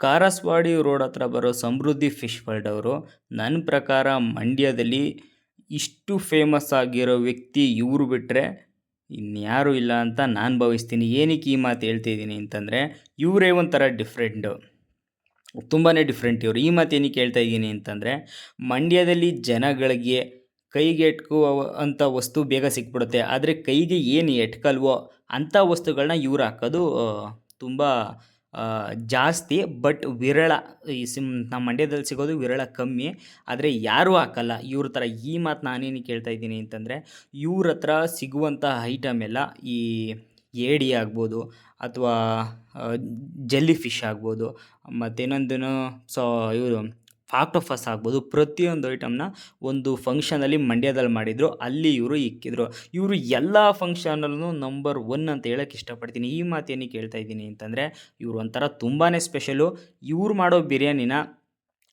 ಕಾರಸ್ವಾಡಿ road ಹತ್ರ ಬರೋ ಸಮೃದ್ಧಿ fish world ಅವರು ನನ್ನ ಪ್ರಕಾರ ಮಂಡ್ಯದಲ್ಲಿ ಇಷ್ಟು ಫೇಮಸ್ ಆಗಿರೋ ವ್ಯಕ್ತಿ ಇವರು ಬಿಟ್ಟರೆ ಇನ್ಯಾರೂ ಇಲ್ಲ ಅಂತ ನಾನು ಭಾವಿಸ್ತೀನಿ. ಏನಕ್ಕೆ ಈ ಮಾತು ಹೇಳ್ತಿದ್ದೀನಿ ಅಂತಂದರೆ, ಇವರೇ ಒಂಥರ ಡಿಫ್ರೆಂಟು ತುಂಬಾ ಡಿಫ್ರೆಂಟ್ ಇವರು. ಈ ಮಾತು ಏನಕ್ಕೆ ಹೇಳ್ತಾ ಇದ್ದೀನಿ ಅಂತಂದರೆ, ಮಂಡ್ಯದಲ್ಲಿ ಜನಗಳಿಗೆ ಕೈಗೆ ಅಂಥ ವಸ್ತು ಬೇಗ ಸಿಕ್ಬಿಡುತ್ತೆ. ಆದರೆ ಕೈಗೆ ಏನು ಎಟ್ಕಲ್ವೋ ಅಂಥ ವಸ್ತುಗಳನ್ನ ಇವ್ರು ಹಾಕೋದು ತುಂಬ ಜಾಸ್ತಿ ಬಟ್ ವಿರಳ, ಈ ಸಿಮ್ ನಮ್ಮ ಮಂಡ್ಯದಲ್ಲಿ ಸಿಗೋದು ವಿರಳ ಕಮ್ಮಿ. ಆದರೆ ಯಾರೂ ಹಾಕಲ್ಲ. ಇವ್ರ ಥರ ಈ ಮಾತು ನಾನೇನು ಕೇಳ್ತಾ ಇದ್ದೀನಿ ಅಂತಂದರೆ, ಇವ್ರ ಹತ್ರ ಸಿಗುವಂಥ ಐಟಮ್ ಎಲ್ಲ ಈ ಏಡಿ ಆಗ್ಬೋದು, ಅಥವಾ ಜೆಲ್ಲಿ ಫಿಶ್ ಆಗ್ಬೋದು ಇನ್ನೊಂದು ಸೊ, ಇವರು ಆಕ್ಟೋಫಸ್ ಆಗ್ಬೋದು. ಪ್ರತಿಯೊಂದು ಐಟಮ್ನ ಒಂದು ಫಂಕ್ಷನಲ್ಲಿ ಮಂಡ್ಯದಲ್ಲಿ ಮಾಡಿದರು, ಅಲ್ಲಿ ಇವರು ಇಕ್ಕಿದ್ರು. ಇವರು ಎಲ್ಲ ಫಂಕ್ಷನಲ್ಲೂ ನಂಬರ್ ಒನ್ ಅಂತ ಹೇಳೋಕ್ಕೆ ಇಷ್ಟಪಡ್ತೀನಿ. ಈ ಮಾತು ಕೇಳ್ತಾ ಇದ್ದೀನಿ ಅಂತಂದರೆ, ಇವರು ಒಂಥರ ತುಂಬಾ ಸ್ಪೆಷಲು ಇವ್ರು ಮಾಡೋ ಬಿರಿಯಾನಿನ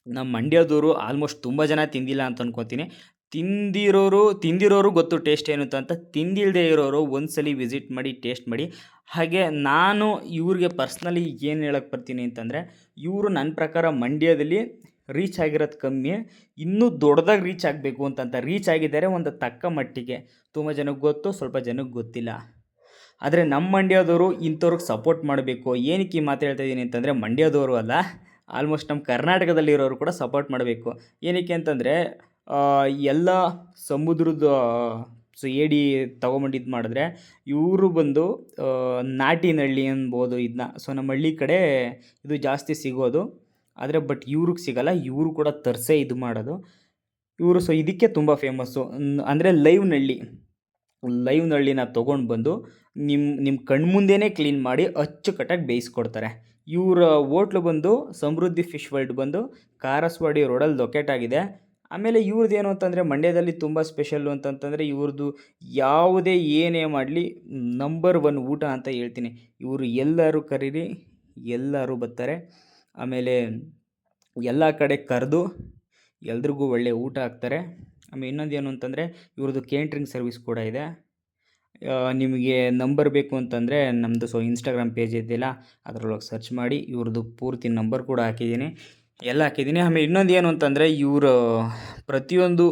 ನಮ್ಮ ಮಂಡ್ಯದವರು ಆಲ್ಮೋಸ್ಟ್ ತುಂಬ ಜನ ತಿಂದಿಲ್ಲ ಅಂತ ಅನ್ಕೋತೀನಿ. ತಿಂದಿರೋರು ತಿಂದಿರೋರು ಗೊತ್ತು ಟೇಸ್ಟ್ ಏನು ಅಂತ. ತಿಂದಿಲ್ಲದೆ ಇರೋರು ಒಂದ್ಸಲಿ ವಿಸಿಟ್ ಮಾಡಿ ಟೇಸ್ಟ್ ಮಾಡಿ. ಹಾಗೆ ನಾನು ಇವ್ರಿಗೆ ಪರ್ಸ್ನಲಿ ಏನು ಹೇಳಕ್ಕೆ ಬರ್ತೀನಿ ಅಂತಂದರೆ, ಇವರು ನನ್ನ ಪ್ರಕಾರ ಮಂಡ್ಯದಲ್ಲಿ ರೀಚ್ ಆಗಿರೋದು ಕಮ್ಮಿ, ಇನ್ನೂ ದೊಡ್ಡದಾಗಿ ರೀಚ್ ಆಗಬೇಕು ಅಂತಂತ ರೀಚ್ ಆಗಿದ್ದಾರೆ ಒಂದು ತಕ್ಕ ಮಟ್ಟಿಗೆ. ತುಂಬ ಜನಕ್ಕೆ ಗೊತ್ತು ಸ್ವಲ್ಪ ಜನಕ್ಕೆ ಗೊತ್ತಿಲ್ಲ. ಆದರೆ ನಮ್ಮ ಮಂಡ್ಯದವರು ಇಂಥವ್ರಿಗೆ ಸಪೋರ್ಟ್ ಮಾಡಬೇಕು. ಏನಕ್ಕೆ ಈ ಮಾತು ಹೇಳ್ತಾ ಇದ್ದೀನಿ ಅಂತಂದರೆ ಮಂಡ್ಯದವರು ಅಲ್ಲ ಆಲ್ಮೋಸ್ಟ್ ನಮ್ಮ ಕರ್ನಾಟಕದಲ್ಲಿರೋರು ಕೂಡ ಸಪೋರ್ಟ್ ಮಾಡಬೇಕು. ಏನಕ್ಕೆ ಅಂತಂದರೆ ಎಲ್ಲ ಸಮುದ್ರದ, ಸೊ, ಏಡಿ ತೊಗೊಂಬಂದು ಇದು ಮಾಡಿದ್ರೆ ಇವರು ಬಂದು ನಾಟಿನಹಳ್ಳಿ ಅನ್ಬೋದು ಇದನ್ನ ಸೊ, ನಮ್ಮ ಹಳ್ಳಿ ಕಡೆ ಇದು ಜಾಸ್ತಿ ಸಿಗೋದು. ಆದರೆ ಬಟ್ ಇವ್ರಿಗೆ ಸಿಗಲ್ಲ, ಇವರು ಕೂಡ ತರಿಸೇ ಇದು ಮಾಡೋದು. ಇವರು ಸೊ ಇದಕ್ಕೆ ತುಂಬ ಫೇಮಸ್ಸು ಅಂದರೆ ಲೈವ್ ನಳ್ಳಿ, ಲೈವ್ ನಳ್ಳಿನ ತೊಗೊಂಡು ಬಂದು ನಿಮ್ಮ ನಿಮ್ಮ ಕಣ್ಮುಂದೆನೇ ಕ್ಲೀನ್ ಮಾಡಿ ಅಚ್ಚುಕಟ್ಟಾಗಿ ಬೇಯಿಸ್ಕೊಡ್ತಾರೆ. ಇವರ ಹೋಟ್ಲು ಬಂದು ಸಮೃದ್ಧಿ ಫಿಶ್ ವರ್ಲ್ಡ್ ಬಂದು ಕಾರಸ್ವಾಡಿ ರೋಡಲ್ಲಿ ಲೊಕೇಟ್ ಆಗಿದೆ. ಆಮೇಲೆ ಇವ್ರದ್ದು ಏನು ಅಂತಂದರೆ ಮಂಡ್ಯದಲ್ಲಿ ತುಂಬ ಸ್ಪೆಷಲ್ಲು ಅಂತಂತಂದರೆ ಇವ್ರದ್ದು ಯಾವುದೇ ಏನೇ ಮಾಡಲಿ ನಂಬರ್ ಒನ್ ಊಟ ಅಂತ ಹೇಳ್ತೀನಿ. ಇವರು ಎಲ್ಲರೂ ಕರೀರಿ, ಎಲ್ಲರೂ ಬರ್ತಾರೆ. ಆಮೇಲೆ ಎಲ್ಲ ಕಡೆ ಕರೆದು ಎಲ್ರಿಗೂ ಒಳ್ಳೆಯ ಊಟ ಹಾಕ್ತಾರೆ. ಆಮೇಲೆ ಇನ್ನೊಂದು ಏನು ಅಂತಂದರೆ ಇವ್ರದ್ದು ಕೇಂಟ್ರಿಂಗ್ ಸರ್ವಿಸ್ ಕೂಡ ಇದೆ. ನಿಮಗೆ ನಂಬರ್ ಬೇಕು ಅಂತಂದರೆ ನಮ್ಮದು ಸೊ ಇನ್ಸ್ಟಾಗ್ರಾಮ್ ಪೇಜ್ ಇದ್ದಿಲ್ಲ, ಅದರೊಳಗೆ ಸರ್ಚ್ ಮಾಡಿ ಇವ್ರದ್ದು ಪೂರ್ತಿ ನಂಬರ್ ಕೂಡ ಹಾಕಿದ್ದೀನಿ. ಎಲ್ಲ ಹಾಕಿದ್ದೀನಿ. ಆಮೇಲೆ ಇನ್ನೊಂದು ಏನು ಅಂತಂದರೆ ಇವರು ಪ್ರತಿಯೊಂದು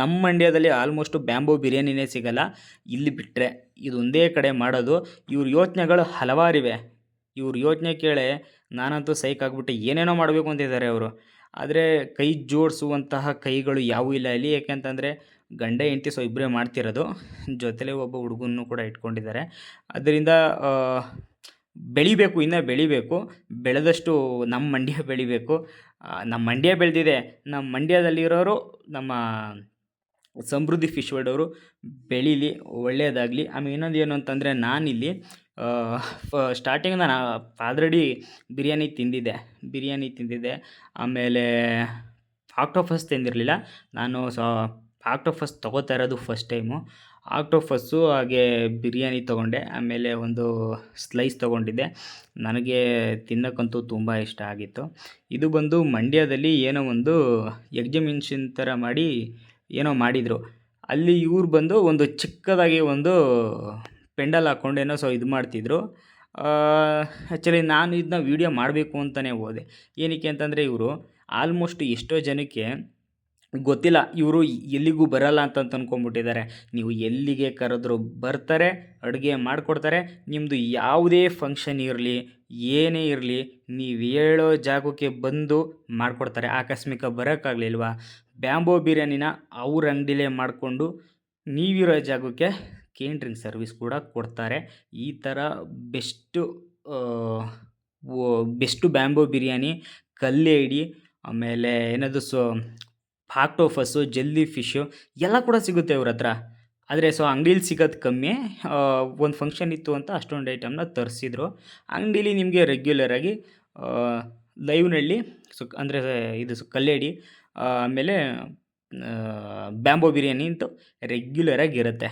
ನಮ್ಮ ಮಂಡ್ಯದಲ್ಲಿ ಆಲ್ಮೋಸ್ಟು ಬ್ಯಾಂಬೋ ಬಿರಿಯಾನಿನೇ ಸಿಗಲ್ಲ. ಇಲ್ಲಿ ಬಿಟ್ಟರೆ ಇದೊಂದೇ ಕಡೆ ಮಾಡೋದು. ಇವ್ರ ಯೋಚನೆಗಳು ಹಲವಾರಿವೆ. ಇವ್ರ ಯೋಚನೆ ಕೇಳಿ ನಾನಂತೂ ಸೈಕ್ ಆಗಿಬಿಟ್ಟೆ ಏನೇನೋ ಮಾಡಬೇಕು ಅಂತಿದ್ದಾರೆ ಅವರು. ಆದರೆ ಕೈ ಜೋಡಿಸುವಂತಹ ಕೈಗಳು ಯಾವೂ ಇಲ್ಲ. ಇಲ್ಲಿ ಯಾಕೆಂತಂದರೆ ಗಂಡ, ಹೆಂಡತಿ ಸೊ ಇಬ್ಬರೇ ಮಾಡ್ತಿರೋದು. ಜೊತೆಲೇ ಒಬ್ಬ ಹುಡುಗನೂ ಕೂಡ ಇಟ್ಕೊಂಡಿದ್ದಾರೆ. ಅದರಿಂದ ಬೆಳಿಬೇಕು, ಇನ್ನೂ ಬೆಳಿಬೇಕು. ಬೆಳೆದಷ್ಟು ನಮ್ಮ ಮಂಡ್ಯ ಬೆಳಿಬೇಕು. ನಮ್ಮ ಮಂಡ್ಯ ಬೆಳೆದಿದೆ. ನಮ್ಮ ಮಂಡ್ಯದಲ್ಲಿರೋರು ನಮ್ಮ ಸಮೃದ್ಧಿ ಫಿಶ್ ವರ್ಡ್ ಅವರು ಬೆಳೀಲಿ ಒಳ್ಳೆಯದಾಗಲಿ ಆಮೇಲೆ ಇನ್ನೊಂದು ಏನು ಅಂತಂದರೆ ನಾನಿಲ್ಲಿ ಫ ಸ್ಟಾರ್ಟಿಂಗ್ ನಾನು ಆಲ್ರೆಡಿ ಬಿರಿಯಾನಿ ತಿಂದಿದ್ದೆ. ಬಿರಿಯಾನಿ ತಿಂದಿದ್ದೆ. ಆಮೇಲೆ ಆಕ್ಟೋಫಸ್ ತಿಂದಿರಲಿಲ್ಲ. ನಾನು ಸೊ ಆಕ್ಟೋಫಸ್ ತೊಗೋತಾ ಇರೋದು ಫಸ್ಟ್ ಟೈಮು ಆಕ್ಟೋಫಸ್ಸು ಹಾಗೆ ಬಿರಿಯಾನಿ ತೊಗೊಂಡೆ. ಆಮೇಲೆ ಒಂದು ಸ್ಲೈಸ್ ತೊಗೊಂಡಿದ್ದೆ. ನನಗೆ ತಿನ್ನೋಕ್ಕಂತೂ ತುಂಬ ಇಷ್ಟ ಆಗಿತ್ತು. ಇದು ಬಂದು ಮಂಡ್ಯದಲ್ಲಿ ಏನೋ ಒಂದು ಎಕ್ಸಿಮಿಷನ್ ಥರ ಮಾಡಿ ಏನೋ ಮಾಡಿದರು. ಅಲ್ಲಿ ಇವ್ರು ಬಂದು ಒಂದು ಚಿಕ್ಕದಾಗಿ ಒಂದು ಪೆಂಡಲ್ ಹಾಕ್ಕೊಂಡೇನೋ ಸೊ ಇದು ಮಾಡ್ತಿದ್ರು. ಆ್ಯಕ್ಚುಲಿ ನಾನು ಇದನ್ನ ವೀಡಿಯೋ ಮಾಡಬೇಕು ಅಂತಲೇ ಹೋದೆ. ಏನಕ್ಕೆ ಅಂತಂದರೆ ಇವರು ಆಲ್ಮೋಸ್ಟ್ ಎಷ್ಟೋ ಜನಕ್ಕೆ ಗೊತ್ತಿಲ್ಲ, ಇವರು ಎಲ್ಲಿಗೂ ಬರಲ್ಲ ಅಂತ ಅಂದ್ಕೊಂಬಿಟ್ಟಿದ್ದಾರೆ ನೀವು ಎಲ್ಲಿಗೆ ಕರೆದ್ರು ಬರ್ತಾರೆ, ಅಡುಗೆ ಮಾಡಿಕೊಡ್ತಾರೆ ನಿಮ್ಮದು ಯಾವುದೇ ಫಂಕ್ಷನ್ ಇರಲಿ, ಏನೇ ಇರಲಿ, ನೀವು ಹೇಳೋ ಜಾಗಕ್ಕೆ ಬಂದು ಮಾಡಿಕೊಡ್ತಾರೆ. ಆಕಸ್ಮಿಕ ಬರೋಕ್ಕಾಗಲಿಲ್ವಾ? ಬ್ಯಾಂಬೋ ಬಿರಿಯಾನಿನ ಅವ್ರ ಅಂಗಡಿಲೇ ಮಾಡಿಕೊಂಡು ನೀವಿರೋ ಜಾಗಕ್ಕೆ ಕೇಂಟ್ರಿಂಗ್ ಸರ್ವಿಸ್ ಕೂಡ ಕೊಡ್ತಾರೆ. ಈ ಥರ ಬೆಸ್ಟು ಬೆಸ್ಟು ಬ್ಯಾಂಬೋ ಬಿರಿಯಾನಿ, ಕಲ್ಲೇಡಿ, ಆಮೇಲೆ ಏನದು ಸೊ ಆಕ್ಟೋಫಸ್ಸು ಜೆಲ್ಲಿ ಫಿಶು ಎಲ್ಲ ಕೂಡ ಸಿಗುತ್ತೆ ಇವ್ರ ಹತ್ರ. ಆದರೆ ಸೊ, ಅಂಗಡೀಲಿ ಸಿಗೋದು ಕಮ್ಮಿ. ಒಂದು ಫಂಕ್ಷನ್ ಇತ್ತು ಅಂತ ಅಷ್ಟೊಂದು ಐಟಮ್ನ ತರಿಸಿದ್ರು. ಅಂಗಡೀಲಿ ನಿಮಗೆ ರೆಗ್ಯುಲರಾಗಿ ಲೈವ್ನಳ್ಳಿ, ಸೊ, ಅಂದರೆ ಇದು ಸೊ, ಕಲ್ಲೇಡಿ ಆಮೇಲೆ ಬ್ಯಾಂಬೋ ಬಿರಿಯಾನಿ ಅಂತೂ ರೆಗ್ಯುಲರಾಗಿ ಇರುತ್ತೆ.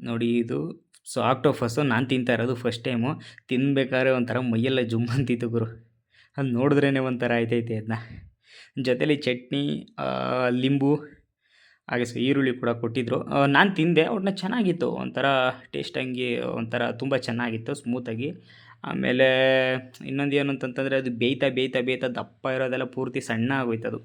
ನೋಡಿ ಇದು ಸೊ ಆಕ್ಟೋಫಸ್ಸು ನಾನು ತಿಂತಾ ಇರೋದು ಫಸ್ಟ್ ಟೈಮು ತಿನ್ಬೇಕಾದ್ರೆ ಒಂಥರ ಮೈಯೆಲ್ಲ ಜುಮ್ ಅಂತಿತ್ತು ಗುರು. ಅದು ನೋಡಿದ್ರೇ ಒಂಥರ ಆಯ್ತೈತೆ ಅದನ್ನ ಜೊತೇಲಿ ಚಟ್ನಿ ಲಿಂಬು, ಹಾಗೆ ಸೊ ಈರುಳ್ಳಿ ಕೂಡ ಕೊಟ್ಟಿದ್ದರು ನಾನು ತಿಂದೆ ಅವ್ರನ್ನ ಚೆನ್ನಾಗಿತ್ತು. ಒಂಥರ ಟೇಸ್ಟ್ ಹಂಗೆ, ಒಂಥರ ತುಂಬ ಚೆನ್ನಾಗಿತ್ತು ಸ್ಮೂತಾಗಿ ಆಮೇಲೆ ಇನ್ನೊಂದು ಏನು ಅಂತಂತಂದರೆ ಅದು ಬೇಯ್ತಾ ಬೇಯ್ತಾ ಬೇಯ್ತಾ ದಪ್ಪ ಇರೋದೆಲ್ಲ ಪೂರ್ತಿ ಸಣ್ಣ ಆಗೋಯ್ತು ಅದು